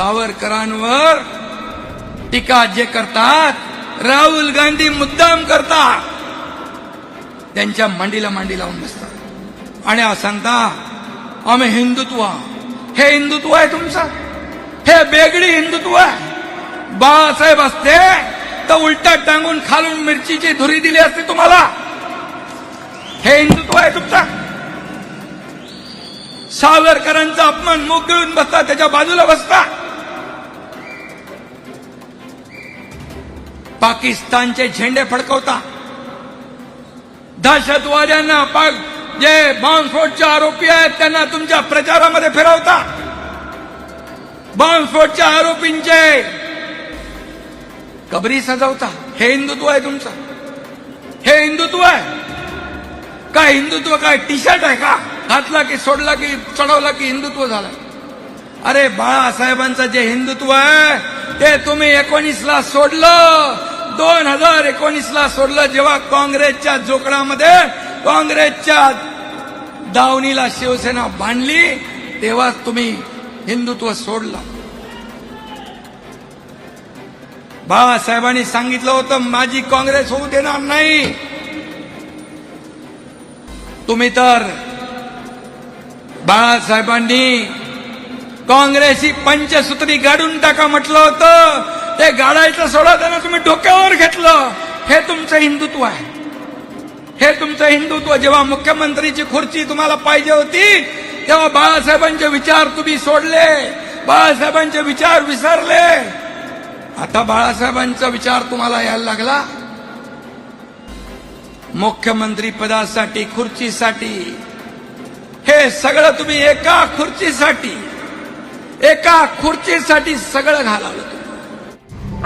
सावरकरांवर टीका जे करतात राहुल गांधी मुद्दाम करतात त्यांच्या मांडीला मांडी लावून बसतात. आणि सांगता आम्ही हिंदुत्व हे हिंदुत्व आहे तुमचं. हे बेगडी हिंदुत्व आहे. बाळासाहेब असते तर उलटा टांगून खालून मिरचीची धुरी दिली असते तुम्हाला. हे हिंदुत्व आहे तुमचं. सावरकरांचा अपमान मुख बसता त्याच्या बाजूला बसता पाकिस्तानचे झेंडे फडकवता. दहशतवाद्यांना पाक जे बॉम्बस्फोटचे आरोपी आहेत त्यांना तुमच्या प्रचारामध्ये फिरवता. बॉम्बस्फोटच्या आरोपींचे कबरी सजवता. हे हिंदुत्व आहे तुमचं. हे हिंदुत्व आहे. काय हिंदुत्व काय टी शर्ट आहे का? घातला की सोडला की चढवला की हिंदुत्व झालं. अरे बाळासाहेबांचं जे हिंदुत्व आहे ते तुम्ही एकोणीसला सोडलं. दोन हजार एकोणीसला सोडलं जेव्हा काँग्रेसच्या जोकडामध्ये काँग्रेसच्या दावणीला शिवसेना बांधली तेव्हा तुम्ही हिंदुत्व सोडलं. बाळासाहेबांनी सांगितलं होतं माझी काँग्रेस होऊ देणार नाही. तुम्ही तर बाळासाहेबांनी काँग्रेस ही पंचसूत्री गाडून टाका म्हटलं होतं. ते गाडायचं सोडा त्यांना तुम्ही डोक्यावर घेतलं. हे तुमचं हिंदुत्व आहे. हे तुमचं हिंदुत्व जेव्हा मुख्यमंत्रीची खुर्ची तुम्हाला पाहिजे होती तेव्हा बाळासाहेबांचे विचार तुम्ही सोडले. बाळासाहेबांचे विचार विसरले. आता बाळासाहेबांचा विचार तुम्हाला यायला लागला. मुख्यमंत्री पदासाठी खुर्चीसाठी हे सगळं तुम्ही एका खुर्चीसाठी एका खुर्चीसाठी सगळं घालावलं तुम्ही.